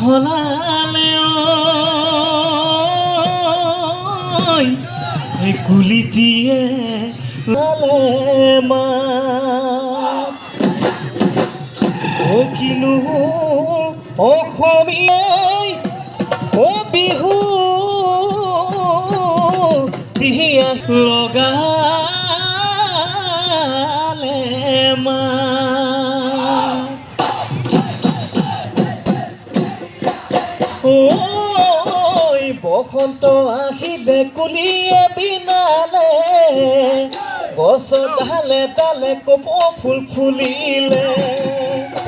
পাত হলালে ঐ এই লালে মা। কিনো অসমীয়াই ও বিহু দিয়া লগালে বসন্ত আহিলে কুলিয়ে বিনালে গছৰ ডালে ডালে কপ ফুল ফুলিলে।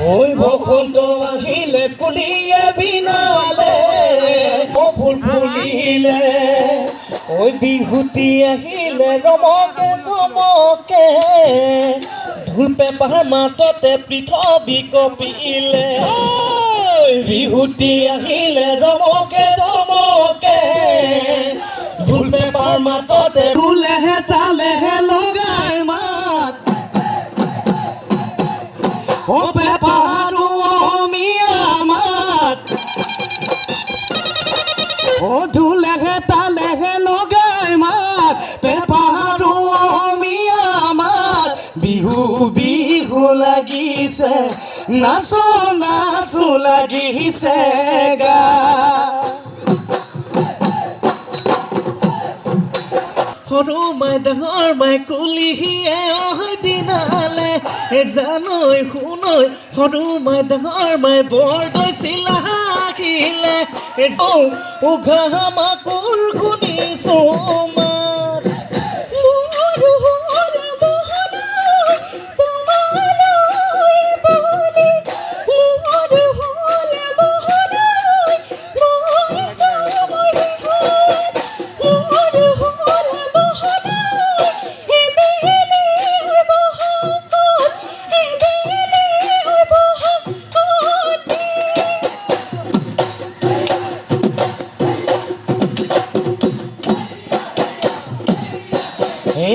ঐ বসন্ত আহিলে কুলিয়ে বিনালে ফুল ফুলিলে। ঐ বিহুতি আহিলে ৰমকে চমকে ঢোল পেপাৰ মাততে পৃথিৱী কপিলে ঐ বিহুতি আহিলে জমকে জমকে ঢোল পেপাৰ মাততে ঢোলেহে তালেহে লগাই মাত। ও পেপাৰো নাচো নাচো লাগিছে গা সৰু মাই ডাঙৰ মাই কুলিহিয়ে অহৈ দিনালে এ জানৈ শুনৈ সৰু মাই ডাঙৰ মাই বৰদৈ চিলাখিলে এ যৌ উঘাহ মাকুৰ শুনিছো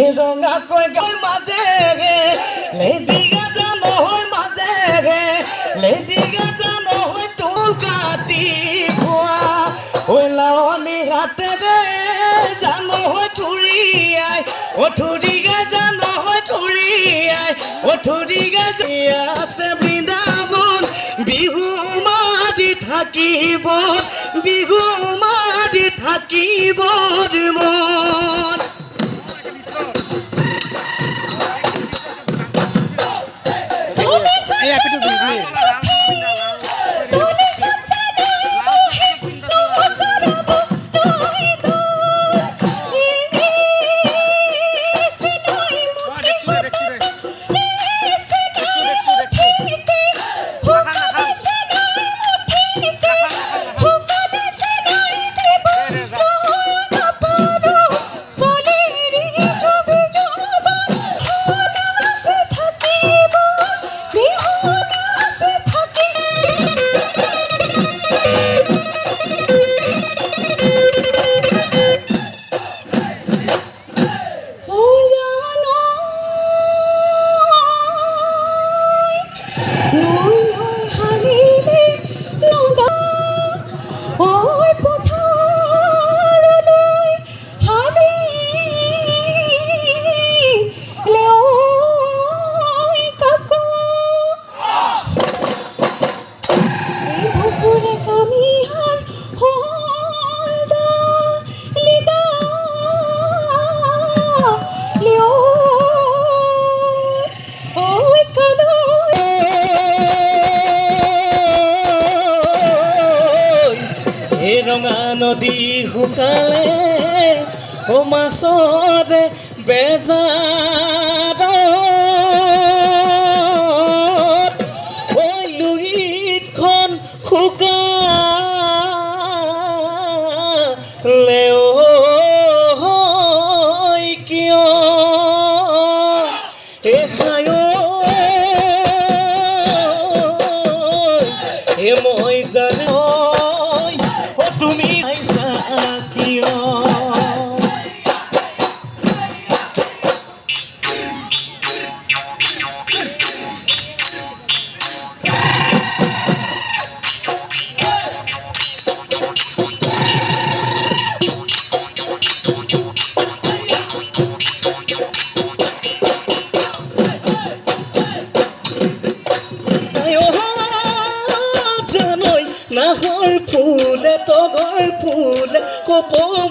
এই ৰঙাকৈ গৈ? মাজেৰে লেডি গাজা নহয় মাজেৰে লেডি গাজা নহয় টোল কাটি খোৱা ঐ লাৱনী হাতেৰে জানো হয় অ থুৰি গাজা আছে বৃন্দাবন, বিহু মাদি থাকিব, বিহু মাদি থাকিব মন। এই ৰঙা নদী শুকালে ও মাছৰে বেজাৰ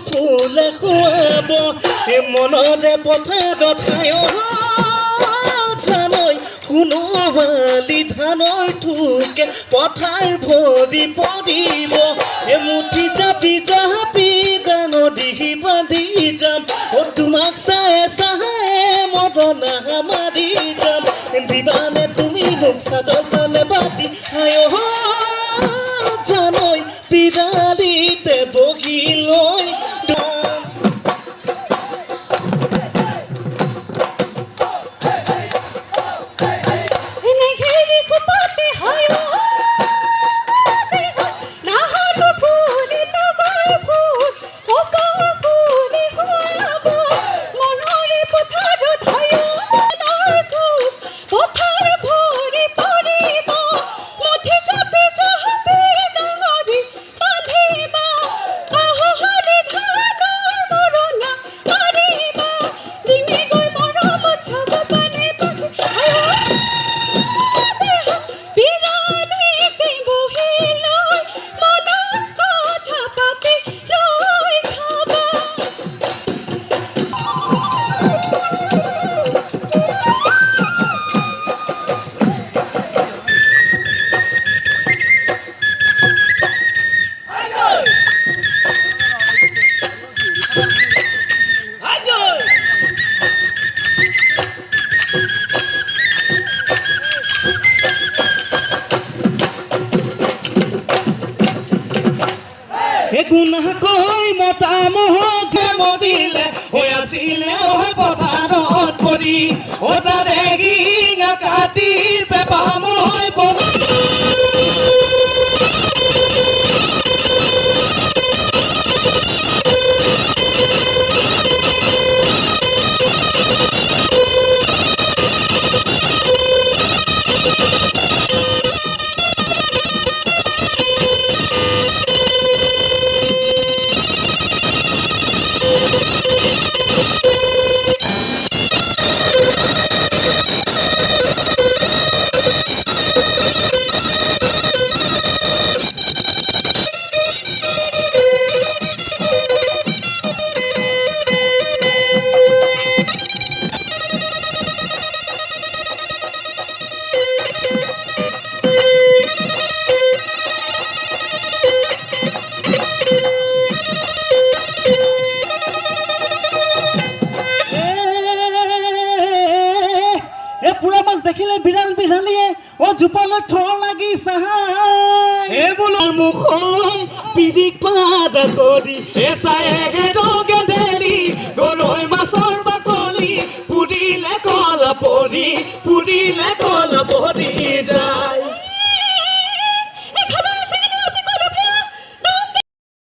ফুলে খুৱাব, এ মনতে পথাৰত খায় জানৈ কোনো বালি ধানৰ ঠুকে পথাৰ ভৰি পৰিব। এমুঠি জাপি জাপি ডাঙৰ বান্ধি যাম, অ তোমাক চাই চাই মদনা মাৰি যাম। দিবানে তুমি মোক চাজৰ কাৰণে বাতি আয় জানৈ পিৰালিতে বহি যে মৰিলে হৈ আছিলে ঐ পথাৰত পৰি অ ও জুপাল ঠো লাগি সহায়। এ বলার মুখম পিদি পাড়া করি। এ সায়ে গে ডগে দেলি গলই বাকলি।